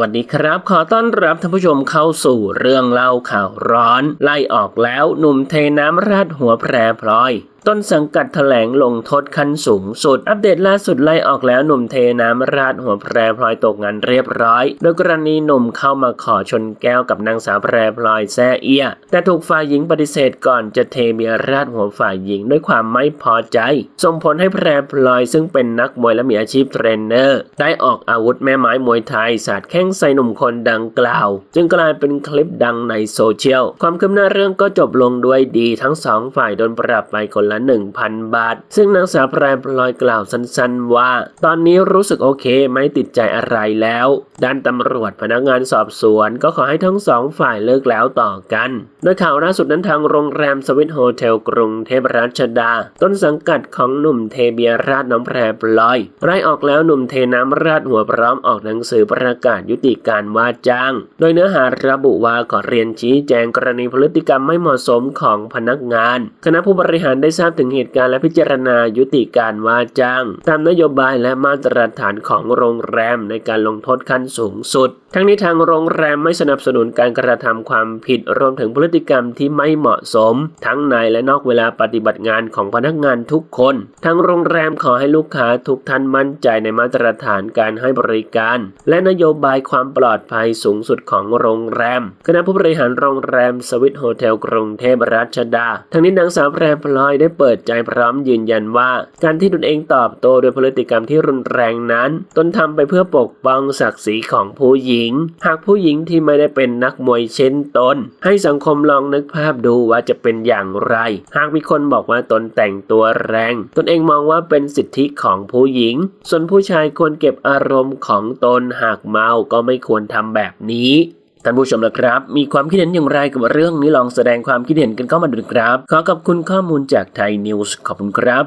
วัสดีครับ ขอต้อนรับท่านผู้ชมเข้าสู่เรื่องเล่าข่าวร้อน ไล่ออกแล้วหนุ่มเทน้ำราดหัวแพรพลอย ต้นสังกัดแถลงลงโทษขั้นสูงสุด อัปเดตล่าสุดไล่ออกแล้วหนุ่มเทน้ำราดหัวแพรพลอยตกงานเรียบร้อย โดยกรณีหนุ่มเข้ามาขอชนแก้วกับนางสาวแพรพลอยแซ่เอียแต่ถูกฝ่ายหญิงปฏิเสธก่อนจะเทเบียร์ราดหัวฝ่ายหญิงด้วยความไม่พอใจ ส่งผลให้แพรพลอยซึ่งเป็นนักมวยและมีอาชีพเทรนเนอร์ ได้ออกอาวุธแม่ไม้มวยไทยสาดแข้งใส่หนุ่มคนดังกล่าว จึงกลายเป็นคลิปดังในโซเชียล ความคืบหน้าเรื่องก็จบลงด้วยดีทั้งสองฝ่ายโดนปรับไปคนละ1,000 บาท ซึ่งนางสาวแพรพลอยกล่าวสั้นๆ ว่า ตอนนี้รู้สึกโอเคไม่ติดใจอะไรแล้ว ด้านตำรวจพนักงานสอบสวนก็ขอให้ทั้งสองฝ่ายเลิกแล้วต่อกัน โดยข่าวล่าสุดนั้นทางโรงแรมสวิตโฮเทลกรุงเทพรัชดา ต้นสังกัดของหนุ่มเทเบียร์ราดน้ำแพรพลอยไล่ออกแล้วหนุ่มเทน้ำราดหัวพร้อมออกหนังสือประกาศยุติการว่าจ้าง โดยเนื้อหาระบุว่าขอเรียนชี้แจงกรณีพฤติกรรมไม่เหมาะสมของพนักงาน คณะผู้บริหารได้ทราบาบถึงเหตุการณ์และพิจารณายุติการว่าจ้าง ตามนโยบายและมาตรฐานของโรงแรมในการลงโทษขั้นสูงสุด ทั้งนี้ทางโรงแรมไม่สนับสนุนการกระทำความผิดรวมถึงพฤติกรรมที่ไม่เหมาะสม ทั้งในและนอกเวลาปฏิบัติงานของพนักงานทุกคน ทางโรงแรมขอให้ลูกค้าทุกท่านมั่นใจในมาตรฐานการให้บริการ และนโยบายความปลอดภัยสูงสุดของโรงแรม คณะผู้บริหารโรงแรมสวิตโฮเทลกรุงเทพรัชดา ทั้งนี้นางสาวแพรพลอยได้เปิดใจพร้อมยืนยันว่า การที่ตนเองตอบโต้โดยพฤติกรรมที่รุนแรงนั้น ตนทำไปเพื่อปกป้องศักดิ์ศรีของผู้หญิง หากผู้หญิงที่ไม่ได้เป็นนักมวยเช่นตน ให้สังคมลองนึกภาพดูว่าจะเป็นอย่างไร หากมีคนบอกว่าตนแต่งตัวแรง ตนเองมองว่าเป็นสิทธิของผู้หญิง ส่วนผู้ชายควรเก็บอารมณ์ของตนหากเมาก็ไม่ควรทำแบบนี้ ท่านผู้ชมนะครับ มีความคิดเห็นอย่างไรกับเรื่องนี้ลองแสดงความคิดเห็นกันเข้ามาดูนะครับ ขอขอบคุณข้อมูลจากไทยนิวส์ขอบคุณครับ